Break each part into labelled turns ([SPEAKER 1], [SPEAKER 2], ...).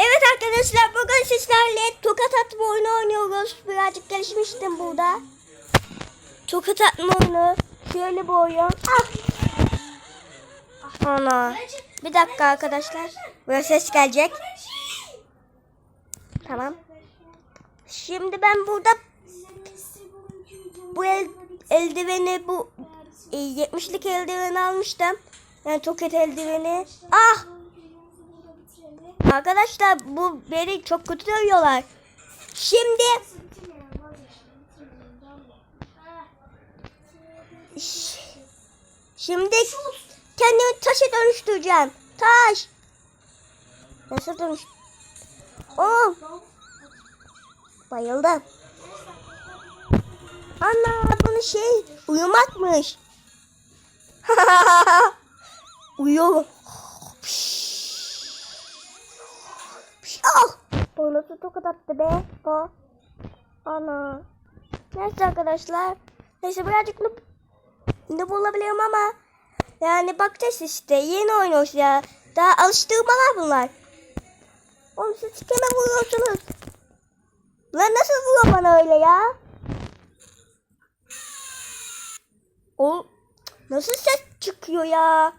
[SPEAKER 1] Evet arkadaşlar bugün sizlerle tokat atma oyunu oynuyoruz. Birazcık gelişmiştim burada. Tokat atma oyunu. Şöyle bir oyun. Ah! Ana. Bir dakika arkadaşlar. Böyle ses gelecek. Tamam. Şimdi ben burada bu el, eldiveni bu e, 70'lik eldiveni almıştım. Yani tokat eldiveni. Ah! Arkadaşlar bu beni çok kötü dövüyorlar. Şimdi Şimdi kendimi taşa dönüştüreceğim. Taş. Nasıl dönüş? Oh. Bayıldım. Ana bunu şey uyumakmış. Uyuyorum. Bu nasıl tokat attı be? O. Ana. Neyse arkadaşlar. Neyse birazcık noob, noob olabiliyorum ama yani bakacağız işte. Yeni oynuyoruz ya. Daha alıştırmalar bunlar. Oğlum siz kime vuruyorsunuz? Lan nasıl vuruyor bana öyle ya? O nasıl ses çıkıyor ya?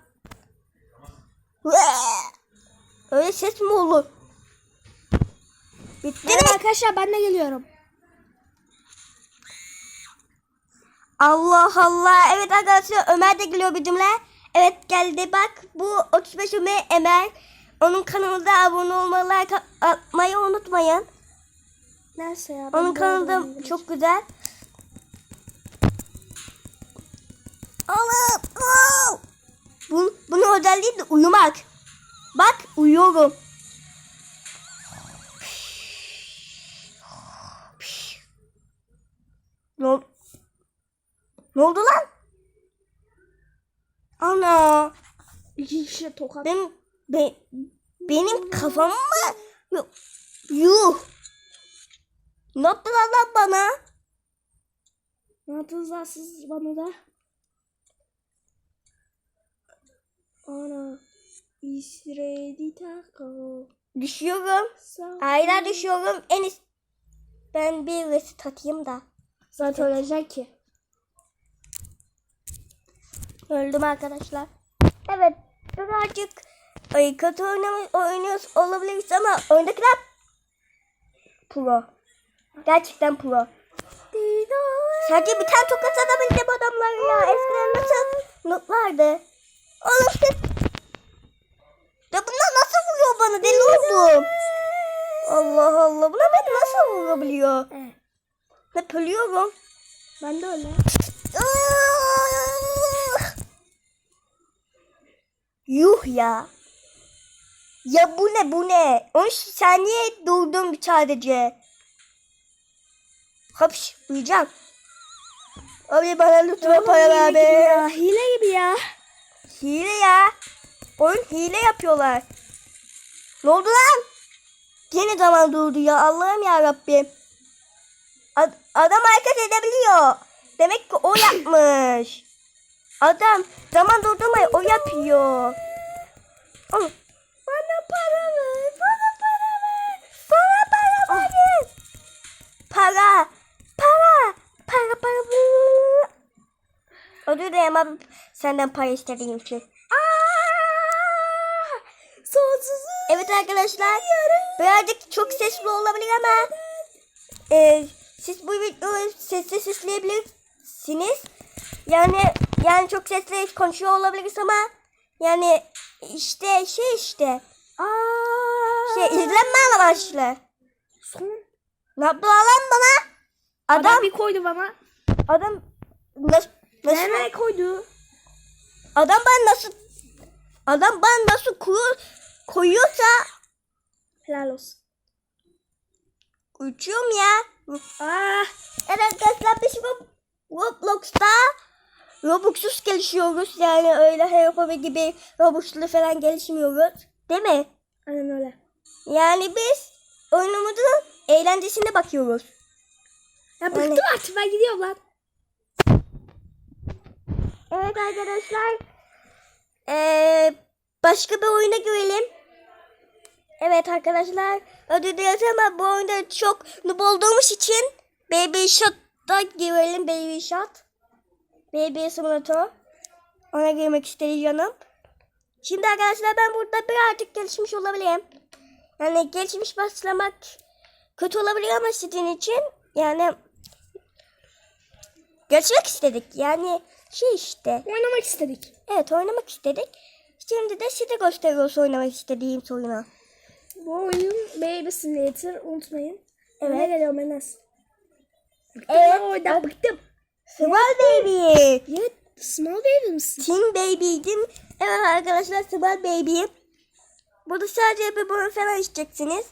[SPEAKER 1] Öyle ses mi olur? Bitti mi?
[SPEAKER 2] arkadaşlar ben de geliyorum.
[SPEAKER 1] Allah Allah. Evet arkadaşlar Ömer de geliyor bizimle. Evet geldi bak. Bu 35 Ömer Ömer. Onun kanalına abone olmayı, like atmayı unutmayın.
[SPEAKER 2] Neyse ya.
[SPEAKER 1] Onun kanalı çok güzel. Allah! Aa! Bu, bunun özelliği de uyumak. Bak uyuyorum. Ne, ol- ne oldu lan? Ana!
[SPEAKER 2] İki kişi tokat.
[SPEAKER 1] Benim be, benim kafam mı? Yuh. Ne yaptılar lan bana?
[SPEAKER 2] Ne yaptınız lan siz bana da? Ana. İsredi tako.
[SPEAKER 1] Düşüyorum. Aylar düşüyorum. En ben bir resit atayım da.
[SPEAKER 2] Zaten ölecek ki.
[SPEAKER 1] Öldüm arkadaşlar. Evet. Birazcık ay, kötü oynamış, oynuyoruz olabiliriz ama oyundakiler pro. Gerçekten pro. Sadece bir tane tokat atabildim adamlar ya. Eskiden nasıl notlardı. Oğlum siz... Ya bunlar nasıl vuruyor bana? Deli oldum. Allah Allah. Bunlar beni nasıl vurabiliyor? Hep ölüyorum.
[SPEAKER 2] Ben de öyle.
[SPEAKER 1] Ah! Yuh ya. Ya bu ne bu ne? 13 saniye durdum sadece. Hapş uyuyacağım. Abi bana lütfen para ver be.
[SPEAKER 2] ya. Hile gibi ya.
[SPEAKER 1] Hile ya. Oyun hile yapıyorlar. Ne oldu lan? Yine zaman durdu ya. Allah'ım ya Rabbim. Ad- adam hareket edebiliyor. Demek ki o yapmış. Adam zaman durdurmayı o yapıyor. Oğlum, Bana para ver. Bana para ver. Bana para ver. Para. Para. Para para. para. Özür dilerim abi senden para istediğim için.
[SPEAKER 2] Sonsuz.
[SPEAKER 1] Evet arkadaşlar birazcık çok sesli olabilir ama e, siz bu videoyu sessiz izleyebilirsiniz. Yani yani çok sesli konuşuyor olabiliriz ama yani işte şey işte
[SPEAKER 2] Aa.
[SPEAKER 1] şey izlenme amaçlı.
[SPEAKER 2] Son.
[SPEAKER 1] Ne yaptılar lan bana?
[SPEAKER 2] Adam,
[SPEAKER 1] Adam
[SPEAKER 2] bir koydu bana.
[SPEAKER 1] adam nasıl nasıl
[SPEAKER 2] Nereye koydu?
[SPEAKER 1] adam ben nasıl adam ben nasıl koyu, koyuyorsa
[SPEAKER 2] Helal olsun.
[SPEAKER 1] uçuyorum ya.
[SPEAKER 2] Ah.
[SPEAKER 1] Evet arkadaşlar biz Rob- Roblox'ta Robux'uz gelişiyoruz. Yani öyle Harry Potter gibi Robux'lu falan gelişmiyoruz. Değil mi?
[SPEAKER 2] Aynen öyle.
[SPEAKER 1] Yani biz oyunumuzun eğlencesine bakıyoruz.
[SPEAKER 2] Ya bıktım
[SPEAKER 1] Öyle.
[SPEAKER 2] artık ben gidiyorum lan.
[SPEAKER 1] Evet arkadaşlar. Ee, başka bir oyuna girelim. Evet arkadaşlar ödül ama bu oyunda çok noob olduğumuz için Baby Shot'ta girelim Baby Shot. Baby Simulator. Ona girmek istedi canım. Şimdi arkadaşlar ben burada birazcık gelişmiş olabilirim. Yani gelişmiş başlamak kötü olabilir ama sizin için yani geçmek istedik. Yani şey işte.
[SPEAKER 2] Oynamak istedik.
[SPEAKER 1] Evet oynamak istedik. Şimdi de size gösteriyoruz oynamak istediğim oyunu.
[SPEAKER 2] Bu oyun Baby Simulator unutmayın.
[SPEAKER 1] Evet.
[SPEAKER 2] Ne geliyor Enes?
[SPEAKER 1] Evet.
[SPEAKER 2] Oydan bıktım.
[SPEAKER 1] Small Baby.
[SPEAKER 2] Evet. Small Baby misin?
[SPEAKER 1] Teen Baby'ydim. Evet arkadaşlar Small Baby'yim. Burada sadece bir boyun falan içeceksiniz.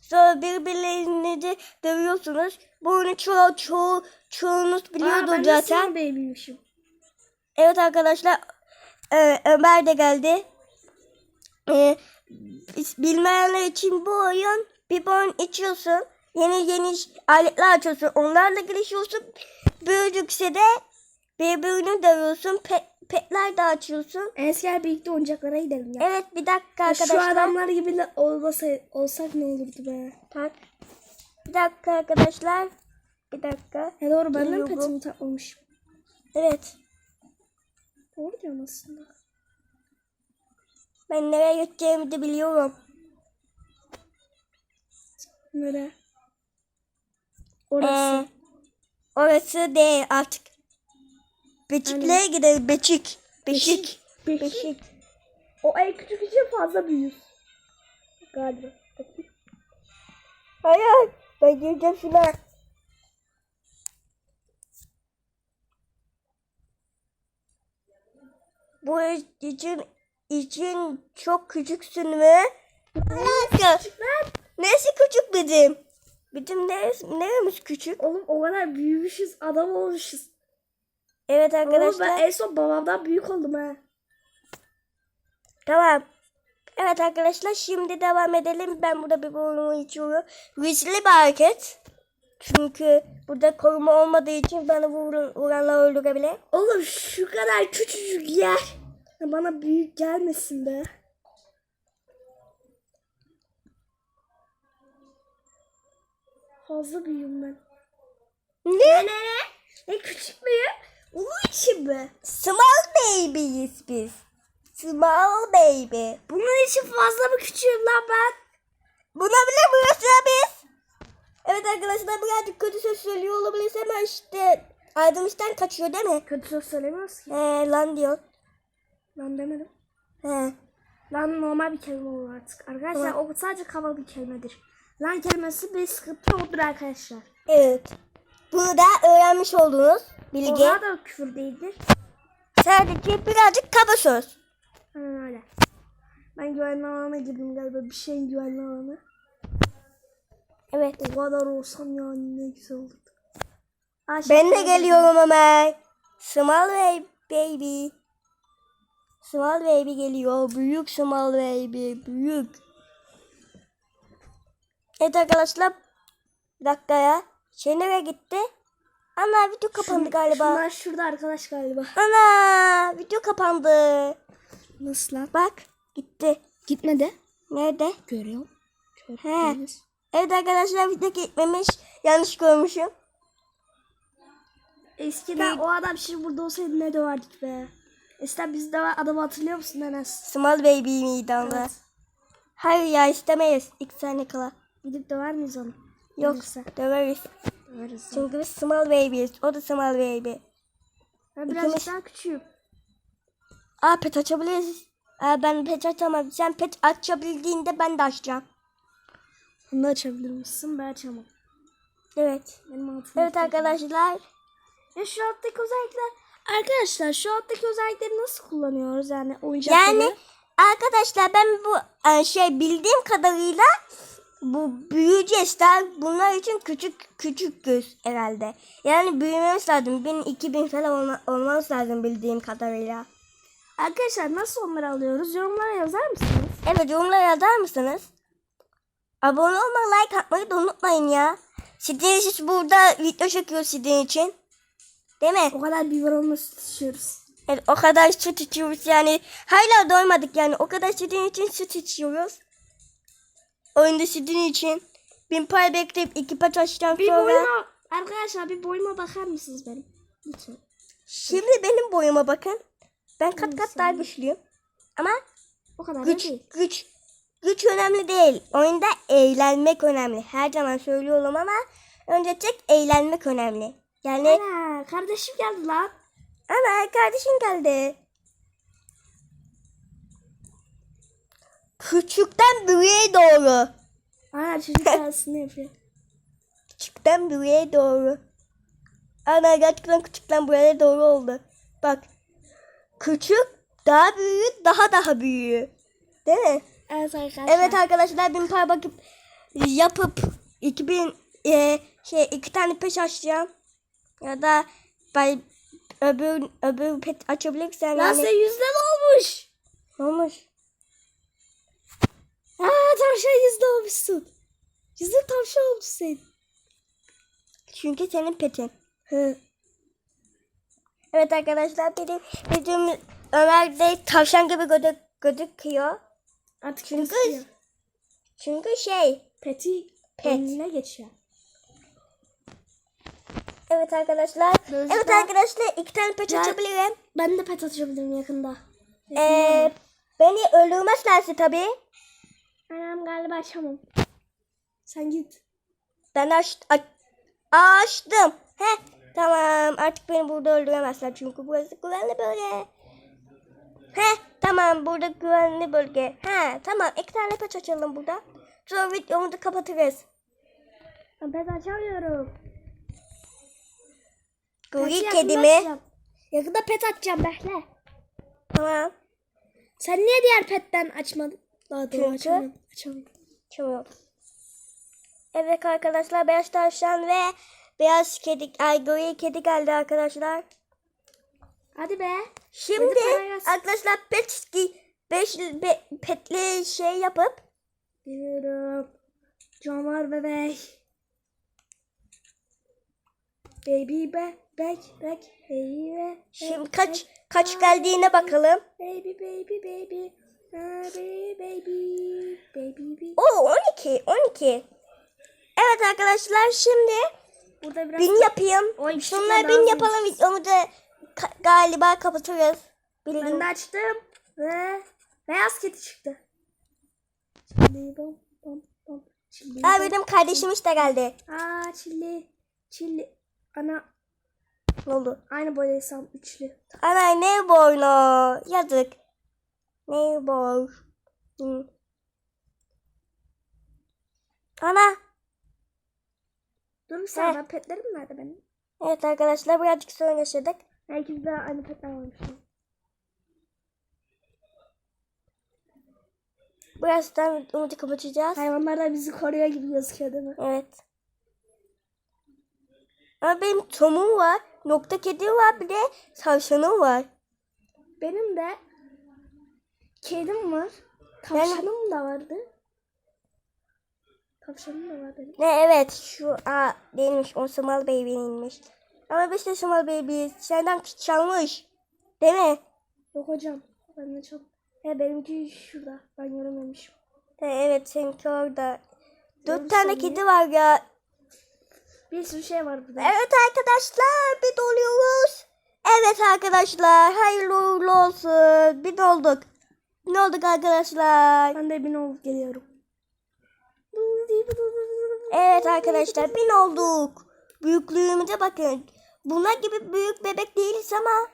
[SPEAKER 1] Sonra birbirlerini de dövüyorsunuz. Bu oyunu çoğu, çoğu, çoğunuz biliyordur
[SPEAKER 2] Aa, ben
[SPEAKER 1] zaten.
[SPEAKER 2] Small Baby'mişim.
[SPEAKER 1] Evet arkadaşlar e, Ömer de geldi. E, bilmeyenler için bu oyun bir boyun içiyorsun. Yeni yeni aletler açıyorsun. Onlarla gelişiyorsun. Büyüdükçe de birbirini dövüyorsun. Pet, petler de açıyorsun.
[SPEAKER 2] Gel birlikte oyuncaklara gidelim ya.
[SPEAKER 1] Evet bir dakika
[SPEAKER 2] Ya
[SPEAKER 1] arkadaşlar.
[SPEAKER 2] Şu adamlar gibi olmasa, olsak ne olurdu be?
[SPEAKER 1] Tak. Bir dakika arkadaşlar. Bir dakika.
[SPEAKER 2] Ya doğru ben de petimi takmamışım?
[SPEAKER 1] Evet.
[SPEAKER 2] Doğru diyorum aslında.
[SPEAKER 1] Ben nereye gideceğimi de biliyorum.
[SPEAKER 2] Nereye? Orası.
[SPEAKER 1] Ee, orası değil artık. Beçiklere gidelim. Beçik. Beşik.
[SPEAKER 2] Beşik.
[SPEAKER 1] Beşik.
[SPEAKER 2] O en küçük için fazla büyür. Galiba.
[SPEAKER 1] Hayır. Ben gireceğim şuna. Bu için için çok küçüksün? Alaka. Nesi küçük bizim? Bizim neresi, neremiz küçük?
[SPEAKER 2] Oğlum o kadar büyümüşüz, adam olmuşuz.
[SPEAKER 1] Evet
[SPEAKER 2] Oğlum
[SPEAKER 1] arkadaşlar.
[SPEAKER 2] ben en son babamdan büyük oldum ha.
[SPEAKER 1] Tamam. Evet arkadaşlar şimdi devam edelim. Ben burada bir bölümü içiyorum. Riskli bir hareket. Çünkü burada koruma olmadığı için bana vurun, vuranlar öldürebilir.
[SPEAKER 2] Oğlum şu kadar küçücük yer. Bana büyük gelmesin be. Fazla büyüğüm ben.
[SPEAKER 1] Ne?
[SPEAKER 2] Ne? Ne küçük müyüm? Onun için mi?
[SPEAKER 1] Small baby'yiz biz. Small baby.
[SPEAKER 2] Bunun için fazla mı küçüğüm lan ben?
[SPEAKER 1] Buna bile biz. Evet arkadaşlar birazcık kötü söz söylüyor olabiliriz ama işte ayrılmıştan kaçıyor değil mi?
[SPEAKER 2] Kötü söz söylemiyoruz ki.
[SPEAKER 1] He lan diyor.
[SPEAKER 2] Lan demedim.
[SPEAKER 1] He.
[SPEAKER 2] Lan normal bir kelime olur artık. Arkadaşlar o sadece kaba bir kelimedir. Lan kelimesi bir sıkıntı yoktur arkadaşlar.
[SPEAKER 1] Evet. Bunu da öğrenmiş oldunuz. Bilgi.
[SPEAKER 2] Oha da küfür değildir.
[SPEAKER 1] Sadece birazcık kaba söz.
[SPEAKER 2] Aynen öyle. Ben güvenli alana girdim galiba. Bir şeyin güvenli alanı.
[SPEAKER 1] Evet.
[SPEAKER 2] O kadar olsam ya ne güzel olurdu.
[SPEAKER 1] Ben de geliyorum Ömer. Small baby. baby. Small baby geliyor. Büyük small baby. Büyük. Evet arkadaşlar. Bir dakika ya. Şey nereye gitti? Ana video kapandı galiba.
[SPEAKER 2] Şunlar şurada arkadaş galiba.
[SPEAKER 1] Ana video kapandı.
[SPEAKER 2] Nasıl lan?
[SPEAKER 1] Bak gitti.
[SPEAKER 2] Gitmedi.
[SPEAKER 1] Nerede?
[SPEAKER 2] Görüyorum.
[SPEAKER 1] He. Evet arkadaşlar video gitmemiş. Yanlış görmüşüm.
[SPEAKER 2] Eskiden o adam şimdi burada olsaydı ne döverdik be. Eskiden biz de adamı hatırlıyor musun Enes?
[SPEAKER 1] Small baby miydi onda?
[SPEAKER 2] Evet.
[SPEAKER 1] Hayır ya istemeyiz. İki saniye kala.
[SPEAKER 2] Gidip döver miyiz onu?
[SPEAKER 1] Yok
[SPEAKER 2] Gelirse.
[SPEAKER 1] döveriz.
[SPEAKER 2] Döveriz.
[SPEAKER 1] Çünkü biz small baby'yiz. O da small baby.
[SPEAKER 2] Ben
[SPEAKER 1] İkimiz-
[SPEAKER 2] birazcık daha küçüğüm.
[SPEAKER 1] Aa pet açabiliriz. Aa, ben pet açamam. Sen pet açabildiğinde ben de açacağım.
[SPEAKER 2] Bunu da açabilir misin? Ben açamam.
[SPEAKER 1] Evet.
[SPEAKER 2] Benim.
[SPEAKER 1] Evet arkadaşlar.
[SPEAKER 2] Ya şu alttaki özellikler. Arkadaşlar şu alttaki özellikleri nasıl kullanıyoruz yani oyuncakları?
[SPEAKER 1] Yani arkadaşlar ben bu e, şey bildiğim kadarıyla bu büyüyeceğiz. Daha bunlar için küçük küçük göz herhalde. Yani büyümemiz lazım. 1000 2000 falan olma, olmamız lazım bildiğim kadarıyla.
[SPEAKER 2] Arkadaşlar nasıl onları alıyoruz? Yorumlara yazar mısınız?
[SPEAKER 1] Evet yorumlara yazar mısınız? Abone olmayı, like atmayı da unutmayın ya. Sizin için burada video çekiyor sizin için. Değil mi?
[SPEAKER 2] O kadar biberonla süt içiyoruz.
[SPEAKER 1] Evet, o kadar süt içiyoruz yani. Hala doymadık yani. O kadar sizin için süt içiyoruz. Oyunda sizin için. Bin pay bekleyip iki paç açacağım
[SPEAKER 2] Bir
[SPEAKER 1] sonra.
[SPEAKER 2] boyuma arkadaşlar bir boyuma bakar mısınız benim? Lütfen.
[SPEAKER 1] Şimdi benim boyuma bakın. Ben kat kat daha güçlüyüm. Ama
[SPEAKER 2] O kadar
[SPEAKER 1] güç
[SPEAKER 2] değil.
[SPEAKER 1] güç güç önemli değil. Oyunda eğlenmek önemli. Her zaman söylüyorum ama önce tek eğlenmek önemli. Yani
[SPEAKER 2] Ana kardeşim geldi lan.
[SPEAKER 1] ama kardeşim geldi. Küçükten büyüğe doğru.
[SPEAKER 2] Ana çocuk arasını yapıyor.
[SPEAKER 1] Küçükten büyüğe doğru. Ana gerçekten küçükten buraya doğru oldu. Bak. Küçük daha büyük daha daha büyüğü. Değil mi?
[SPEAKER 2] Evet arkadaşlar.
[SPEAKER 1] Evet arkadaşlar bin par bakıp yapıp 2000 e, şey iki tane peş açacağım. Ya da ben öbür öbür pet açabilirsem
[SPEAKER 2] Lan
[SPEAKER 1] yani.
[SPEAKER 2] yüzden olmuş.
[SPEAKER 1] Olmuş?
[SPEAKER 2] Aa tavşan yüzde olmuşsun. Yüzde tavşan olmuş sen.
[SPEAKER 1] Çünkü senin petin. Hı. Evet arkadaşlar benim bizim Ömer de tavşan gibi gözük, gözüküyor.
[SPEAKER 2] Artık
[SPEAKER 1] Çünkü
[SPEAKER 2] istiyor.
[SPEAKER 1] çünkü şey
[SPEAKER 2] Peti
[SPEAKER 1] Pet.
[SPEAKER 2] önüne geçiyor.
[SPEAKER 1] Evet arkadaşlar.
[SPEAKER 2] Gözler-
[SPEAKER 1] Evet arkadaşlar iki tane pet
[SPEAKER 2] Ben-
[SPEAKER 1] açabilirim.
[SPEAKER 2] Ben de pet açabilirim yakında.
[SPEAKER 1] Ee, beni öldürmezlerse tabii.
[SPEAKER 2] Anam galiba açamam. Sen git.
[SPEAKER 1] Ben aç, aç, açtım. He tamam artık beni burada öldüremezler çünkü burası güvenli bölge. He tamam burada güvenli bölge. He tamam iki tane peç açalım burada. Sonra videomuzu kapatırız.
[SPEAKER 2] Ben açamıyorum.
[SPEAKER 1] Gri kedimi.
[SPEAKER 2] Yakında pet açacağım bekle.
[SPEAKER 1] Tamam.
[SPEAKER 2] Sen niye diğer petten açmadın? Daha doğru
[SPEAKER 1] Çünkü-
[SPEAKER 2] açamadım. Açamadım.
[SPEAKER 1] Çok. Evet arkadaşlar beyaz tavşan ve beyaz kedi, ay gri kedi geldi arkadaşlar.
[SPEAKER 2] Hadi be.
[SPEAKER 1] Şimdi arkadaşlar pet, beş, be, petli şey yapıp
[SPEAKER 2] Biliyorum. Camar bebek. Baby be, bek, bek, baby be.
[SPEAKER 1] Şimdi kaç kaç geldiğine bakalım.
[SPEAKER 2] Baby, baby, baby. Baby, baby, baby.
[SPEAKER 1] Oo 12 12. Evet arkadaşlar şimdi
[SPEAKER 2] Burada biraz
[SPEAKER 1] bin yapayım.
[SPEAKER 2] De
[SPEAKER 1] bin yapalım videomu da ka- galiba kapatırız.
[SPEAKER 2] ben
[SPEAKER 1] Bildim.
[SPEAKER 2] de açtım ve beyaz kedi çıktı. Çilli bom bom bom. Çilli
[SPEAKER 1] Aa, benim kardeşim işte geldi.
[SPEAKER 2] Aa çilli. Çilli. Ana
[SPEAKER 1] Ne oldu?
[SPEAKER 2] aynı boyaysam üçlü.
[SPEAKER 1] Ana ne boynu? Yazık. Boy? Hı. Ana.
[SPEAKER 2] Dur bir saniye ben petlerim nerede benim?
[SPEAKER 1] Evet arkadaşlar birazcık sorun yaşadık.
[SPEAKER 2] Herkeste aynı petler varmış.
[SPEAKER 1] Birazdan umudu kapatacağız.
[SPEAKER 2] Hayvanlar da bizi koruyor gibi gözüküyor değil mi?
[SPEAKER 1] Evet. Ama benim Tom'um var. Nokta kedim var. Bir de tavşanım var.
[SPEAKER 2] Benim de kedim var. Tavşanım da vardı. Tavşanım da var benim.
[SPEAKER 1] Ne evet şu a değilmiş o Small Baby'ninmiş. Ama biz de Small Baby senden çalmış. Değil mi?
[SPEAKER 2] Yok hocam. Ben de çok... He benimki şurada. Ben görememişim.
[SPEAKER 1] E, evet seninki orada. Dört tane kedi var ya.
[SPEAKER 2] Bir sürü şey var burada.
[SPEAKER 1] Evet arkadaşlar bir doluyoruz. Evet arkadaşlar hayırlı uğurlu olsun. Bir olduk. Ne olduk arkadaşlar?
[SPEAKER 2] Ben de bin olup geliyorum.
[SPEAKER 1] Evet arkadaşlar bin olduk. Büyüklüğümüze bakın. Bunlar gibi büyük bebek değiliz ama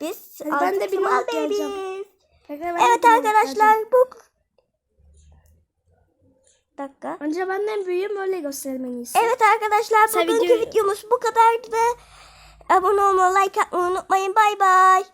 [SPEAKER 1] biz
[SPEAKER 2] Ben de bin olup geleceğim.
[SPEAKER 1] Evet arkadaşlar bu dakika.
[SPEAKER 2] Önce benden büyüğüm öyle göstermeni istiyorum.
[SPEAKER 1] Evet arkadaşlar
[SPEAKER 2] Sen
[SPEAKER 1] bugünkü videomuz bu kadardı. Abone olmayı, like atmayı unutmayın. Bay bay.